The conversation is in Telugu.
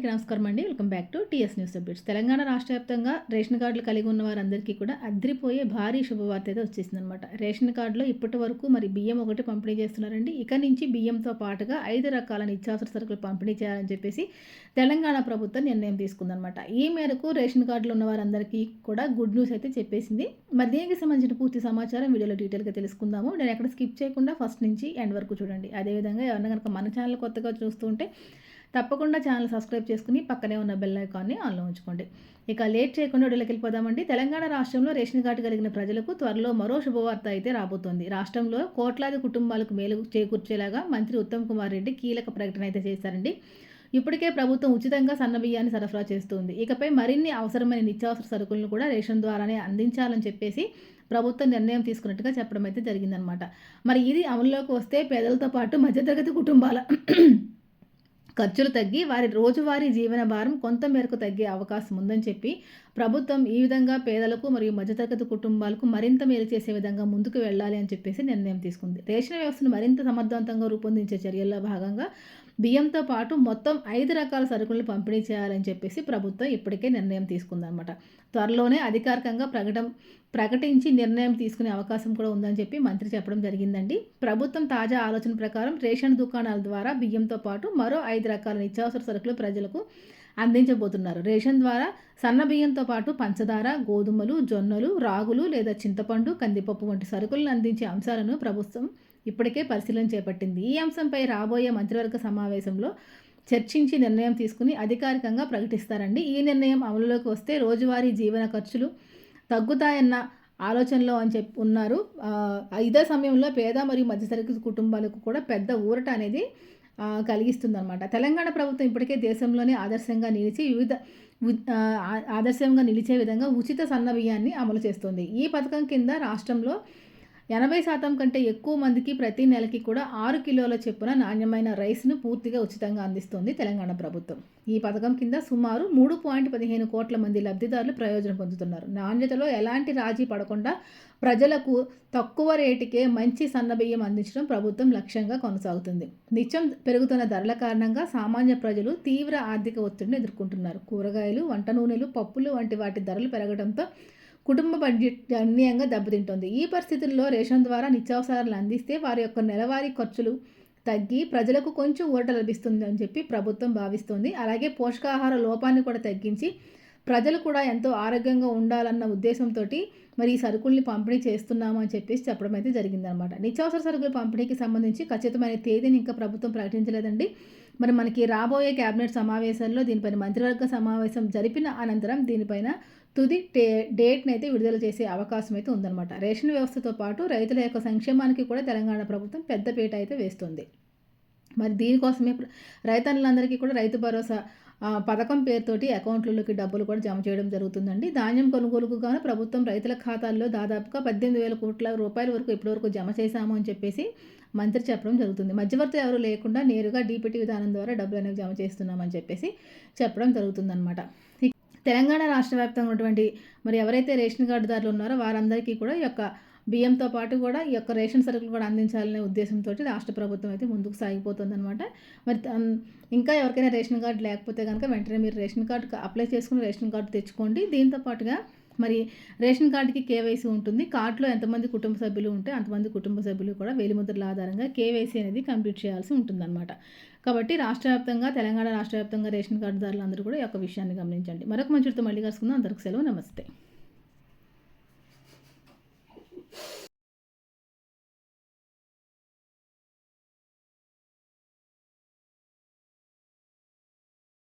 అందరికీ నమస్కారం అండి. Welcome back to TS news updates. Telangana రాష్ట్ర వ్యాప్తంగా రేషన్ కార్డులు కలిగి ఉన్న వారందరికీ కూడా అద్రిపోయే భారీ శుభవార్త అయితే వచ్చేసిందనమాట రేషన్ కార్డులో ఇప్పటి వరకు మరి బియ్యం ఒకటి పంపిణీ చేస్తున్నారండి. ఇక నుంచి బియ్యంతో పాటుగా ఐదు రకాల నిత్యావసర సరుకులు పంపిణీ చేయాలని చెప్పేసి తెలంగాణ ప్రభుత్వం నిర్ణయం తీసుకుందనమాట ఈ మేరకు రేషన్ కార్డులు ఉన్న వారందరికీ కూడా గుడ్ న్యూస్ అయితే చెప్పేసింది. మరి దీనికి సంబంధించిన పూర్తి సమాచారం వీడియోలో డీటెయిల్గా తెలుసుకుందాము. నేను ఎక్కడ స్కిప్ చేయకుండా ఫస్ట్ నుంచి ఎండ్ వరకు చూడండి. అదేవిధంగా ఎవరైనా కనుక మన ఛానల్ కొత్తగా చూస్తుంటే తప్పకుండా ఛానల్ సబ్స్క్రైబ్ చేసుకుని పక్కనే ఉన్న బెల్ ఐకాన్ని ఆన్లో ఉంచుకోండి. ఇక లేట్ చేయకుండా వీడియోకి వెళ్ళిపోదామండి తెలంగాణ రాష్ట్రంలో రేషన్ కార్డు కలిగిన ప్రజలకు త్వరలో మరో శుభవార్త అయితే రాబోతోంది. రాష్ట్రంలో కోట్లాది కుటుంబాలకు మేలు చేకూర్చేలాగా మంత్రి ఉత్తమ్ కుమార్ రెడ్డి కీలక ప్రకటన అయితే చేశారండి. ఇప్పటికే ప్రభుత్వం ఉచితంగా సన్నబియ్యాన్ని సరఫరా చేస్తుంది. ఇకపై మరిన్ని అవసరమైన నిత్యావసర సరుకులను కూడా రేషన్ ద్వారానే అందించాలని చెప్పేసి ప్రభుత్వం నిర్ణయం తీసుకున్నట్టుగా చెప్పడం అయితే జరిగిందనమాట. మరి ఇది అమలులోకి వస్తే పేదలతో పాటు మధ్యతరగతి కుటుంబాల ఖర్చులు తగ్గి వారి రోజువారీ జీవన భారం కొంత మేరకు తగ్గే అవకాశం ఉందని చెప్పి ప్రభుత్వం ఈ విధంగా పేదలకు మరియు మధ్యతరగతి కుటుంబాలకు మరింత మేలు చేసే విధంగా ముందుకు వెళ్ళాలి అని చెప్పేసి నిర్ణయం తీసుకుంది. రేషన్ వ్యవస్థను మరింత సమర్థవంతంగా రూపొందించే చర్యల్లో భాగంగా బియ్యంతో పాటు మొత్తం ఐదు రకాల సరుకులను పంపిణీ చేయాలని చెప్పేసి ప్రభుత్వం ఇప్పటికే నిర్ణయం తీసుకుందనమాట త్వరలోనే అధికారికంగా ప్రకటన ప్రకటించి నిర్ణయం తీసుకునే అవకాశం కూడా ఉందని చెప్పి మంత్రి చెప్పడం జరిగిందండి. ప్రభుత్వం తాజా ఆలోచన ప్రకారం రేషన్ దుకాణాల ద్వారా బియ్యంతో పాటు మరో ఐదు రకాల నిత్యావసర సరుకులు ప్రజలకు అందించబోతున్నారు. రేషన్ ద్వారా సన్న బియ్యంతో పాటు పంచదార గోధుమలు జొన్నలు రాగులు లేదా చింతపండు కందిపప్పు వంటి సరుకులను అందించే అంశాలను ప్రభుత్వం ఇప్పటికే పరిశీలన చేపట్టింది. ఈ అంశంపై రాబోయే మంత్రివర్గ సమావేశంలో చర్చించి నిర్ణయం తీసుకుని అధికారికంగా ప్రకటిస్తారండి. ఈ నిర్ణయం అమలులోకి వస్తే రోజువారీ జీవన ఖర్చులు తగ్గుతాయన్న ఆలోచనలో అని చెప్పి ఉన్నారు. ఇదే సమయంలో పేద మరియు మధ్యతరగతి కుటుంబాలకు కూడా పెద్ద ఊరట అనేది కలిగిస్తుందన్నమాట. తెలంగాణ ప్రభుత్వం ఇప్పటికే దేశంలోనే ఆదర్శంగా నిలిచి వివిధ ఆదర్శంగా నిలిచే విధంగా ఉచిత సన్న బియ్యాన్ని అమలు చేస్తుంది. ఈ పథకం కింద రాష్ట్రంలో ఎనభై శాతం కంటే ఎక్కువ మందికి ప్రతి నెలకి కూడా ఆరు కిలోల చెప్పున నాణ్యమైన రైస్ను పూర్తిగా ఉచితంగా అందిస్తోంది తెలంగాణ ప్రభుత్వం. ఈ పథకం కింద సుమారు మూడు పాయింట్ పదిహేను కోట్ల మంది లబ్ధిదారులు ప్రయోజనం పొందుతున్నారు. నాణ్యతలో ఎలాంటి రాజీ పడకుండా ప్రజలకు తక్కువ రేటుకే మంచి సన్నబియ్యం అందించడం ప్రభుత్వం లక్ష్యంగా కొనసాగుతుంది. నిత్యం పెరుగుతున్న ధరల కారణంగా సామాన్య ప్రజలు తీవ్ర ఆర్థిక ఒత్తిడిని ఎదుర్కొంటున్నారు. కూరగాయలు వంట నూనెలు పప్పులు వంటి వాటి ధరలు పెరగడంతో కుటుంబ బడ్జెట్ గణనీయంగా దెబ్బతింటోంది. ఈ పరిస్థితుల్లో రేషన్ ద్వారా నిత్యావసరాలను అందిస్తే వారి యొక్క నెలవారీ ఖర్చులు తగ్గి ప్రజలకు కొంచెం ఊరట లభిస్తుంది అని చెప్పి ప్రభుత్వం భావిస్తుంది. అలాగే పోషకాహార లోపాన్ని కూడా తగ్గించి ప్రజలు కూడా ఎంతో ఆరోగ్యంగా ఉండాలన్న ఉద్దేశంతో మరి ఈ సరుకుల్ని పంపిణీ చేస్తున్నామని చెప్పేసి చెప్పడం అయితే జరిగిందనమాట. నిత్యావసర సరుకుల పంపిణీకి సంబంధించి ఖచ్చితమైన తేదీని ఇంకా ప్రభుత్వం ప్రకటించలేదండి. మరి మనకి రాబోయే కేబినెట్ సమావేశాల్లో దీనిపైన మంత్రివర్గ సమావేశం జరిపిన అనంతరం దీనిపైన తుది డే డేట్ని అయితే విడుదల చేసే అవకాశం అయితే ఉందన్నమాట. రేషన్ వ్యవస్థతో పాటు రైతుల యొక్క సంక్షేమానికి కూడా తెలంగాణ ప్రభుత్వం పెద్దపీట అయితే వేస్తుంది. మరి దీనికోసమే రైతన్నులందరికీ కూడా రైతు భరోసా పథకం పేరుతోటి అకౌంట్లలోకి డబ్బులు కూడా జమ చేయడం జరుగుతుందండి. ధాన్యం కొనుగోలుకు గాను ప్రభుత్వం రైతుల ఖాతాల్లో దాదాపుగా పద్దెనిమిది వేల కోట్ల రూపాయల వరకు ఇప్పటివరకు జమ చేశాము అని చెప్పేసి మంత్రి చెప్పడం జరుగుతుంది. మధ్యవర్తి ఎవరు లేకుండా నేరుగా డీపీటీ విధానం ద్వారా డబ్బులు అనేవి జమ చేస్తున్నామని చెప్పేసి చెప్పడం జరుగుతుందన్నమాట. తెలంగాణ రాష్ట్ర వ్యాప్తంగా ఉన్నటువంటి మరి ఎవరైతే రేషన్ కార్డుదారులు ఉన్నారో వారందరికీ కూడా ఈ యొక్క బియ్యంతో పాటు కూడా ఈ యొక్క రేషన్ సరుకులు కూడా అందించాలనే ఉద్దేశంతో రాష్ట్ర ప్రభుత్వం అయితే ముందుకు సాగిపోతుందన్నమాట. మరి ఇంకా ఎవరికైనా రేషన్ కార్డు లేకపోతే కనుక వెంటనే మీరు రేషన్ కార్డు అప్లై చేసుకుని రేషన్ కార్డు తెచ్చుకోండి. దీంతో పాటుగా మరి రేషన్ కార్డుకి కేవైసీ ఉంటుంది. కార్డులో ఎంతమంది కుటుంబ సభ్యులు ఉంటే అంతమంది కుటుంబ సభ్యులు కూడా వేలిముద్రల ఆధారంగా కేవైసీ అనేది కంప్లీట్ చేయాల్సి ఉంటుందన్నమాట. కాబట్టి రాష్ట్ర వ్యాప్తంగా తెలంగాణ రాష్ట్ర వ్యాప్తంగా రేషన్ కార్డుదారులందరూ కూడా ఈ యొక్క విషయాన్ని గమనించండి. మరొక మంచితో మళ్ళీ కలుసుకుందాం. అందరికి సెలవు. నమస్తే.